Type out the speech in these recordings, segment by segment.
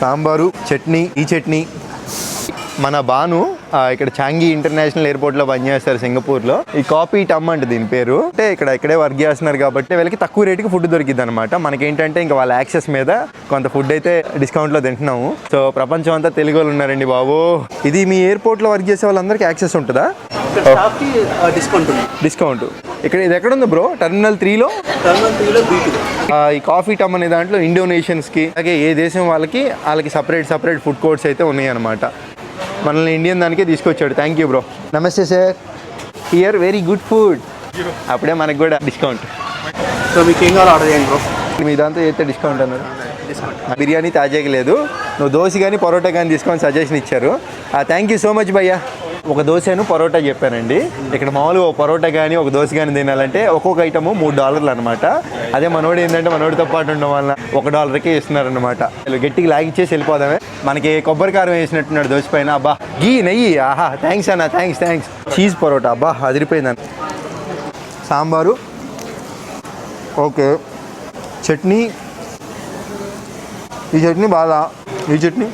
సాంబారు చట్నీ ఈ చట్నీ. మన బాను ఇక్కడ చాంగి ఇంటర్నేషనల్ ఎయిర్పోర్ట్లో పనిచేస్తారు సింగపూర్లో ఈ కాపీ టమ్ అంటే దీని పేరు. అంటే ఇక్కడ ఇక్కడే వర్క్ చేస్తున్నారు కాబట్టి వీళ్ళకి తక్కువ రేటుకి ఫుడ్ దొరికింది అనమాట మనకేంటంటే ఇంకా వాళ్ళ యాక్సెస్ మీద కొంత ఫుడ్ అయితే డిస్కౌంట్లో తింటున్నాము. సో ప్రపంచం అంతా తెలుగు వాళ్ళు ఉన్నారండి బాబు. ఇది మీ ఎయిర్పోర్ట్లో వర్క్ చేసే వాళ్ళందరికీ యాక్సెస్ ఉంటుందా? Discount discount. ఇక్కడ ఇది ఎక్కడ ఉంది బ్రో? టర్మినల్ త్రీలో టర్మినల్ త్రీలో ఈ కాఫీ టమ్ అనే దాంట్లో ఇండోనేషియన్స్కి అలాగే ఏ దేశం వాళ్ళకి వాళ్ళకి సపరేట్ సపరేట్ ఫుడ్ కోర్ట్స్ అయితే ఉన్నాయి అనమాట మనల్ని ఇండియన్ దానికే తీసుకొచ్చాడు. Thank you bro namaste sir here very good food అప్పుడే మనకు కూడా డిస్కౌంట్ సో మీకు ఏం కావాలో ఆర్డర్ చేయండి బ్రో మీ దాంతో అయితే డిస్కౌంట్ అన్నారు. బిర్యానీ తాజాగా లేదు. నువ్వు దోశ కానీ పరోటా కానీ తీసుకొని సజెషన్ ఇచ్చారు. థ్యాంక్ యూ సో మచ్ భయ్యా. ఒక దోశను పరోటా చెప్పానండి. ఇక్కడ మామూలుగా ఒక పరోటా కానీ ఒక దోశ కానీ తినాలంటే ఒక్కొక్క ఐటమ్ మూడు డాలర్లు అనమాట అదే మనోడు ఏంటంటే మనోడితో పాటు ఉండడం వల్ల ఒక డాలర్కే ఇస్తున్నారనమాట గట్టిగా లాగిచ్చేసి వెళ్ళిపోదామే. మనకి కొబ్బరి కారం వేసినట్టున్నాడు దోశ పైన. అబ్బా గీ నెయ్యి. ఆహా థ్యాంక్స్ అన్న థ్యాంక్స్ థ్యాంక్స్ చీజ్ పరోటా. అబ్బా అదిరిపోయిందన్న సాంబారు. ఓకే. చట్నీ. ఈ చట్నీ బాగా. ఈ చట్నీ.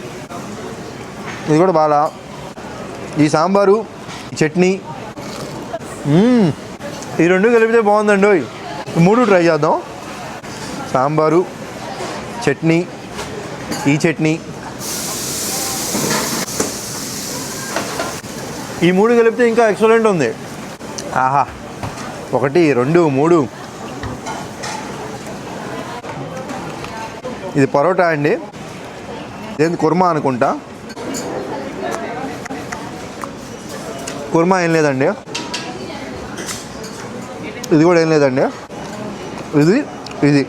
ఇది కూడా బాగా. ఈ సాంబారు చట్నీ. ఈ రెండు కలిపితే బాగుందండి ఓయ్. మూడు ట్రై చేద్దాం. సాంబారు చట్నీ ఈ చట్నీ. ఈ మూడు కలిపితే ఇంకా ఎక్సలెంట్ ఉంది. ఆహా. ఒకటి రెండు మూడు. ఇది పరోటా అండి. ఇదేంటి కుర్మా అనుకుంటా. కుర్మా ఏం లేదండి. ఇది కూడా ఏం లేదండి. ఇది ఇది.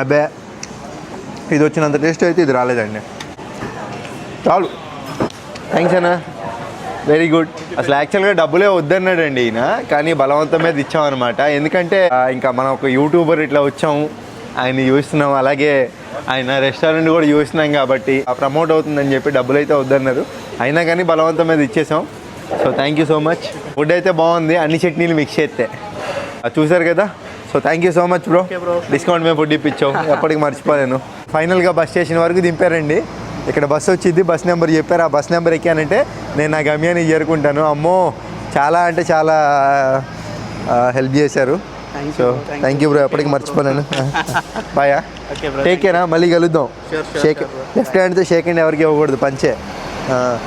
అబ్బే. ఇది వచ్చినంత టేస్ట్ అయితే ఇది రాలేదండి. చాలు. థ్యాంక్స్ అన్న. వెరీ గుడ్ అసలు యాక్చువల్గా డబ్బులే వద్దన్నాడండి ఈయన కానీ బలవంతం మీద ఇచ్చామన్నమాట ఎందుకంటే ఇంకా మనం ఒక యూట్యూబర్ ఇట్లా వచ్చాము ఆయన చూస్తున్నాం అలాగే ఆయన రెస్టారెంట్ కూడా చూస్తున్నాం కాబట్టి ఆ ప్రమోట్ అవుతుందని చెప్పి డబ్బులు అయితే వద్దన్నారు. అయినా కానీ బలవంతం మీద ఇచ్చేసాం. So thank you so much food అయితే బాగుంది. అన్ని చట్నీలు మిక్స్ చేస్తే. అది చూసారు కదా? So thank you so much bro. Discount మేము ఫుడ్ ఇప్పించావు ఎప్పటికి మర్చిపోలేను. ఫైనల్గా బస్ స్టేషన్ వరకు దింపారండి. ఇక్కడ బస్సు వచ్చింది బస్ నెంబర్ చెప్పారు. ఆ బస్ నెంబర్ ఎక్కానంటే నేను నా గమ్యానికి చేరుకుంటాను. అమ్మో! చాలా అంటే చాలా హెల్ప్ చేశారు. సో థ్యాంక్ యూ బ్రో ఎప్పటికి మర్చిపోలేను. బాయా టేక్ కేరా మళ్ళీ కలుద్దాం. షేక్. లెఫ్ట్ హ్యాండ్తో షేక్ హ్యాండ్ ఎవరికి ఇవ్వకూడదు. పంచే. 嗯